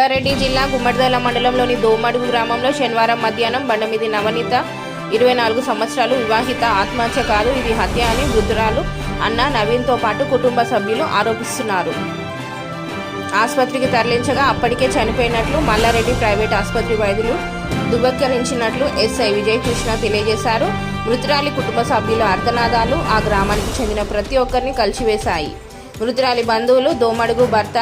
రంగారెడ్డి జిల్లా గుమ్మడిదల మండలంలోని దోమడుగు గ్రామంలో శనివారం మధ్యాహ్నం బండమిది నవనీత ఇరవై నాలుగు సంవత్సరాలు వివాహిత ఆత్మహత్య కాదు ఇది హత్య అని వృద్ధురాలు అన్న నవీన్తో పాటు కుటుంబ సభ్యులు ఆరోపిస్తున్నారు. ఆసుపత్రికి తరలించగా అప్పటికే చనిపోయినట్లు మల్లారెడ్డి ప్రైవేట్ ఆసుపత్రి వైద్యులు ధృవీకరించినట్లు ఎస్ఐ విజయకృష్ణ తెలియజేశారు. మృతురాలి కుటుంబ సభ్యుల అర్ధనాదాలు ఆ గ్రామానికి చెందిన ప్రతి ఒక్కరిని కలిసివేశాయి. మృతురాలి బంధువులు దోమడుగు భర్త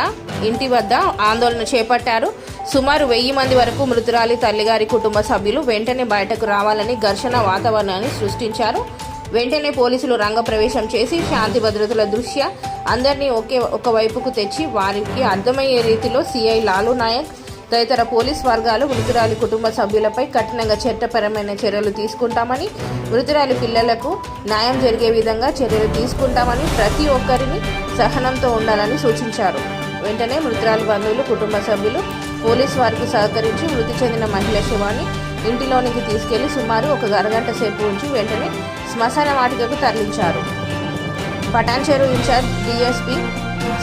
ఇంటి వద్ద ఆందోళన చేపట్టారు. సుమారు వెయ్యి మంది వరకు మృతురాలి తల్లిగారి కుటుంబ సభ్యులు వెంటనే బయటకు రావాలని ఘర్షణ వాతావరణాన్ని సృష్టించారు. వెంటనే పోలీసులు రంగప్రవేశం చేసి శాంతి భద్రతల దృష్ట్యా అందరినీ ఒకే ఒక వైపుకు తెచ్చి వారికి అర్థమయ్యే రీతిలో సిఐ లాలు నాయక్ తదితర పోలీస్ వర్గాలు మృతురాలి కుటుంబ సభ్యులపై కఠినంగా చట్టపరమైన చర్యలు తీసుకుంటామని మృతురాలి పిల్లలకు న్యాయం జరిగే విధంగా చర్యలు తీసుకుంటామని ప్రతి ఒక్కరిని సహనంతో ఉండాలని సూచించారు. వెంటనే మృతురాలి బంధువులు కుటుంబ సభ్యులు పోలీస్ వారికి సహకరించి మృతి చెందిన మహిళ శవాన్ని ఇంటిలోనికి తీసుకెళ్ళి సుమారు ఒక అరగంట సేపు ఉంచి వెంటనే శ్మశాన వాటికకు తరలించారు. Patancheru in charge D S P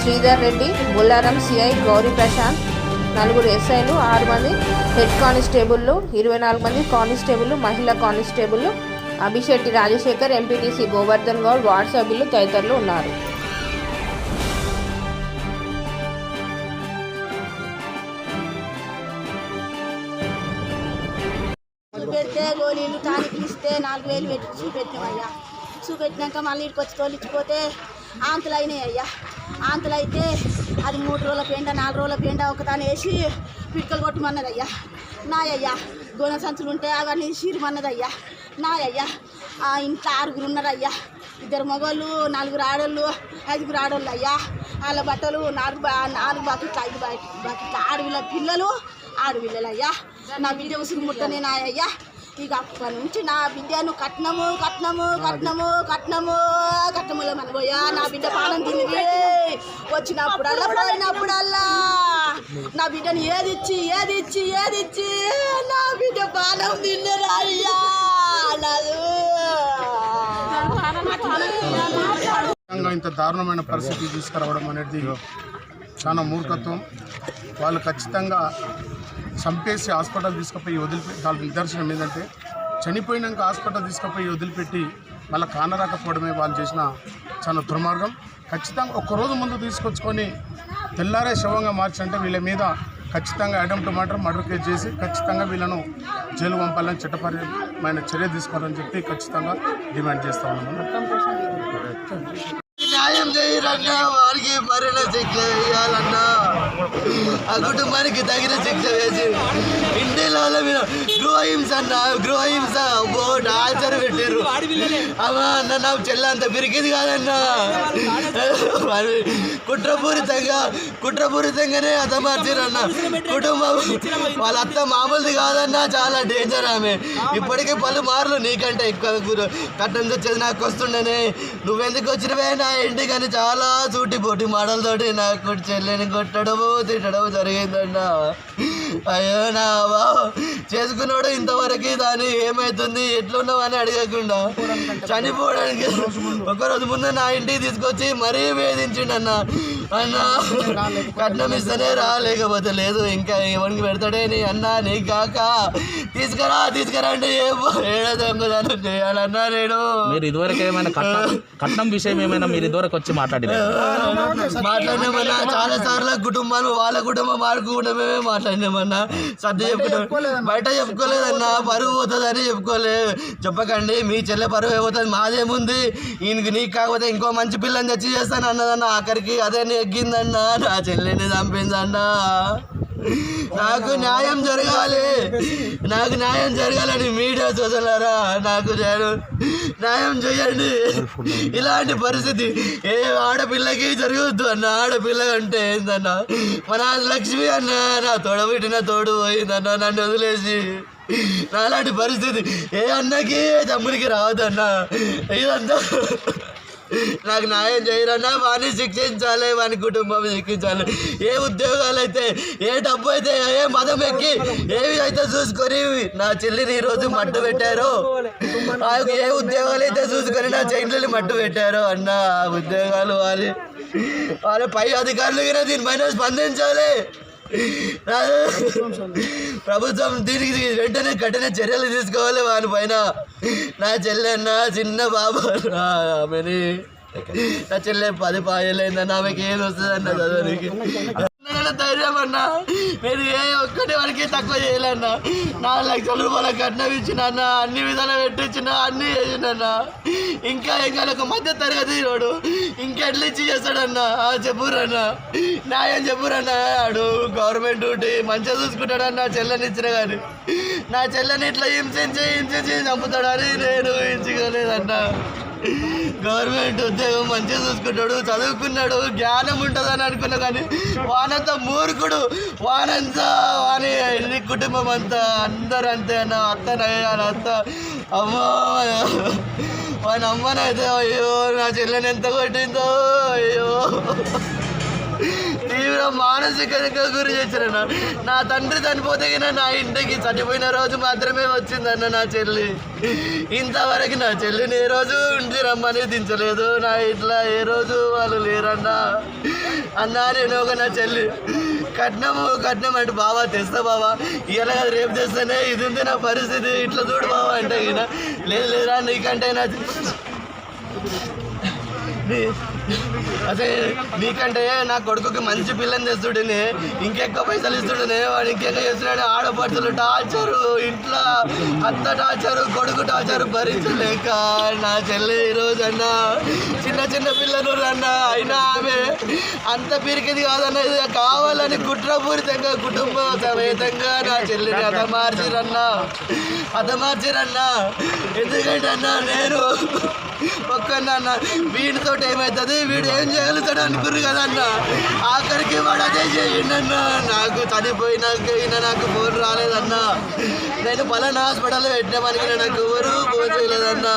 Sridhar Reddy Bollaram C I Gowri Prashanth నలుగురు ఎస్ఐలు ఆరు మంది హెడ్ కానిస్టేబుల్లు ఇరవై నాలుగు మంది కానిస్టేబుల్లు మహిళా కానిస్టేబుల్లు Abhishetti Rajasekhar M P T C Govardhan Goud ward సభ్యులు తదితరులు ఉన్నారు. పెడితే గోళీలు టానిక్లు ఇస్తే నాలుగు వేలు పెట్టి చూపెట్టినామయ్యా చూపెట్టినాక మళ్ళీ ఇక్కడికి వచ్చి తోలిచ్చిపోతే ఆంతులు అయ్యా. ఆంతులు అయితే అది మూడు రోజుల పెండ నాలుగు రోజుల పెండ ఒకదాని వేసి పిడికలు కొట్టమన్నదయ్యా. నాయయ్యా గోనె సంచులు ఉంటే అవన్నీ చీరమన్నదయ్యా. నాయయ్యా ఇంట్లో ఆరుగురు ఉన్నారయ్యా. ఇద్దరు మగవాళ్ళు నలుగురు ఆడోళ్ళు ఐదుగురు ఆడోళ్ళు అయ్యా వాళ్ళ బట్టలు నాలుగు నాలుగు బకెట్లు ఐదు బకెట్లు. ఆడవిళ్ళ పిల్లలు ఆడపిల్లలయ్యా నా బిడ్డ ఉసురు ముట్టనే నాయ్యా ఇక అప్పటి నుంచి నా బిడ్డను కట్నము కట్నము కట్నము కట్నము కట్నముల మనబోయా నా బిడ్డ పానం తిరిగి వచ్చినప్పుడల్లా పోయినప్పుడల్లా నా బిడ్డను ఏది ఇచ్చి ఏది ఇచ్చి ఏది ఇచ్చి నా బిడ్డ పానం తిన్నరా అయ్యా. ఇంత దారుణమైన పరిస్థితి తీసుకురావడం అనేది చాలా మూర్ఖత్వం. వాళ్ళు ఖచ్చితంగా చంపేసి హాస్పిటల్ తీసుకుపోయి వదిలిపెట్టి వాళ్ళ నిదర్శనం ఏంటంటే చనిపోయినాక హాస్పిటల్ తీసుకుపోయి వదిలిపెట్టి మళ్ళీ కానరాకపోవడమే వాళ్ళు చేసిన చాలా దుర్మార్గం. ఖచ్చితంగా ఒక్కరోజు ముందు తీసుకొచ్చుకొని తెల్లారే శవంగా మార్చంటే వీళ్ళ మీద ఖచ్చితంగా అటెంప్ట్ మాత్రం మర్డర్ కేసు చేసి ఖచ్చితంగా వీళ్ళను జైలు పంపాలని చట్టపరమైన చర్య తీసుకోవాలని చెప్పి ఖచ్చితంగా డిమాండ్ చేస్తా ఉన్నాము న్యాయం చేయరన్నా వారికి మరణ శిక్ష వేయాలన్నా ఆ కుటుంబానికి తగిన శిక్ష వేసి ఇండిలో మీద గృహహింస అన్న గృహహింస అబ్బో అవా అన్న నా చెల్ల అంత పిరికింది కాదన్నా. కుట్రపూరితంగా కుట్రపూరితంగానే అతమార్చారన్న కుటుంబం వాళ్ళ అత్త మామూలుది కాదన్నా చాలా డేంజర్ ఆమె. ఇప్పటికే పలుమార్లు నీకంటే ఎక్కువ గురు- కట్టం తెచ్చేది నాకు వస్తుండేనే. నువ్వెందుకు వచ్చినవే నా ఇంటికి అని చాలా చూటి పోటీ మాటలతోటి నాకు చెల్లెని కొట్టడము తిట్టడము జరిగిందన్నా. అయ్యో నా బాబు చేసుకున్నాడు ఇంతవరకు దాని ఏమవుతుంది ఎట్లున్నావు అని అడగకుండా. చనిపోవడానికి ఒక రోజు ముందు. నా ఇంటికి తీసుకొచ్చి మరీ వేధించిండు అన్న అన్న కట్నం ఇస్తేనే రా లేకపోతే లేదు ఇంకా ఎవరికి పెడతాడే నీ అన్న నీకు కాక? తీసుకురా తీసుకురా అంటే ఏడ దొంగదానం చేయాలన్నా నేను. మీరు ఇదివరకు ఏమైనా కట్నం కట్నం విషయం ఏమైనా మీరు ఇదివరకు వచ్చి మాట్లాడినా మాట్లాడినామన్నా చాలా సార్లు కుటుంబాలు వాళ్ళ కుటుంబం వాళ్ళ కుటుంబమే మాట్లాడినామన్నా. సర్ది చెప్పుకుంటాం బయట చెప్పుకోలేదన్నా పరువు పోతుందని చెప్పుకోలేదు చెప్పకండి మీ చెల్లె పరువు ఏమవుతుంది మాదేముంది? ఈయనకి నీకు కాకపోతే ఇంకో మంచి పిల్లని తెచ్చి చేస్తాను అన్నదన్న ఆఖరికి అదే ఎగ్గిందన్నా నా చెల్లెని చంపిందన్నా. నాకు న్యాయం జరగాలి. నాకు న్యాయం జరగాలని మీడియా చూసలారా నాకు న్యాయం చేయండి ఇలాంటి పరిస్థితి ఏ ఆడపిల్లకి జరగద్దు అన్న. ఆడపిల్ల అంటే ఏందన్న? మన లక్ష్మి అన్న నా తోడబెట్టిన తోడు పోయిందన్న నన్ను వదిలేసి. నాలాంటి పరిస్థితి ఏ అన్నకి తమ్ముడికి రావద్దన్న. ఇదంతా నాకు న్యాయం చేయరన్నా వాడిని శిక్షించాలి వాని కుటుంబం శిక్షించాలి. ఏ ఉద్యోగాలు అయితే ఏ డబ్బు అయితే ఏ మదం ఎక్కి ఏవి అయితే చూసుకొని నా చెల్లిని ఈరోజు మట్టు పెట్టారో ఆ ఏ ఉద్యోగాలు అయితే చూసుకొని నా చెల్లిని మట్టు పెట్టారో అన్న ఉద్యోగాలు వాళ్ళు వాళ్ళ పై అధికారులు కూడా దీనిపైన స్పందించాలి. ప్రభుత్వం దీనికి వెంటనే కఠిన చర్యలు తీసుకోవాలి వాని పైన. నా చెల్లెన్న చిన్న బాబు ఆమెని. నా చెల్లె పది పాయలేదన్న ఆమెకి ఏం వస్తుందన్న చదవనికి. అన్న ధైర్యం అన్న. నేను ఏ ఒక్కటి వాడికి తక్కువ చేయలేన్న. నాలుగు లక్షల రూపాయల కట్నం ఇచ్చిన అన్న అన్ని విధాలు పెట్టించిన అన్ని చేసిన ఇంకా ఇంకా ఒక మధ్య తరగతి వాడు. ఇంకెట్లు ఇచ్చి చేస్తాడన్న? ఆ, చెప్పురన్న. న్యాయం చెప్పురన్న. ఆడు గవర్నమెంట్ డ్యూటీ మంచిగా చూసుకుంటాడన్న చెల్లెని ఇచ్చిన కానీ నా చెల్లెని ఇట్లా హింసించి హింసించి చంపుతాడని నేను హించుకోలేదన్న గవర్నమెంట్ ఉద్యోగం మంచిగా చూసుకుంటాడు చదువుకున్నాడు జ్ఞానం ఉంటుందని అనుకున్నా కానీ వానంత మూర్ఖుడు వానంత వాని నీ కుటుంబం అంతా అందరూ అంతే అన్న అత్త నయ్యాలి అత్త అమ్మ వాని అమ్మనైతే అయ్యో నా చెల్లెని ఎంత కొట్టిందో అయ్యో. తీవ్ర మానసిక గురి చేశారన్న నా తండ్రి చనిపోతే నా ఇంటికి చనిపోయిన రోజు మాత్రమే వచ్చిందన్న నా చెల్లి. ఇంతవరకు నా చెల్లిని ఏ రోజు ఇంటి రమ్మని దించలేదు. నా ఇంట్లో ఏ రోజు వాళ్ళు లేరన్నా. అన్నా నేను ఒక నా చెల్లి. కట్నము కట్నం అంటే బావా తెస్తా బావా. ఇలా రేపు తెస్తేనే ఇది ఉంది నా పరిస్థితి. ఇట్లా చూడు బావా అంటే ఈయన. లేదు లేదురా నీకంటే నా అదే నీకంటే నా కొడుకుకి మంచి పిల్లని తెస్తుడని ఇంకెక్కువ పైసలు ఇస్తుడని వాడు ఇంకెక్కువ చేస్తున్నాడు ఆడపడుతులు టార్చరు ఇంట్లో అత్త టార్చరు కొడుకు టార్చరు భరించలేక నా చెల్లి ఈరోజు అన్న చిన్న చిన్న పిల్లలు అన్న అయినా ఆమె అంత పిరికిది కాదన్న ఇది కావాలని కుట్రపూరితంగా కుటుంబ సమేతంగా నా చెల్లిని హతమార్చిరన్నా హతమార్చిరన్నా ఎందుకంటే అన్న నేను ఒక్కన్న అవుట్ ఏమవుతుంది వీడు ఏం చేయగలుగుతాడు అనుకుర్రు కదా అన్న. ఆఖరికి వాడు అదే చేయండన్న నాకు చనిపోయినాక ఈయన నాకు ఫోన్ రాలేదన్న. నేను పలానా హాస్పిటల్లో పెట్టినామని నాకు ఎవరు ఫోన్ చేయలేదన్న.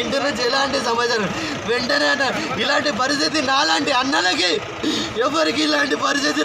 ఇంటి నుంచి ఎలాంటి సమాచారం? వెంటనే అన్న ఇలాంటి పరిస్థితి నాలాంటి అన్నలకి ఎవరికి ఇలాంటి పరిస్థితి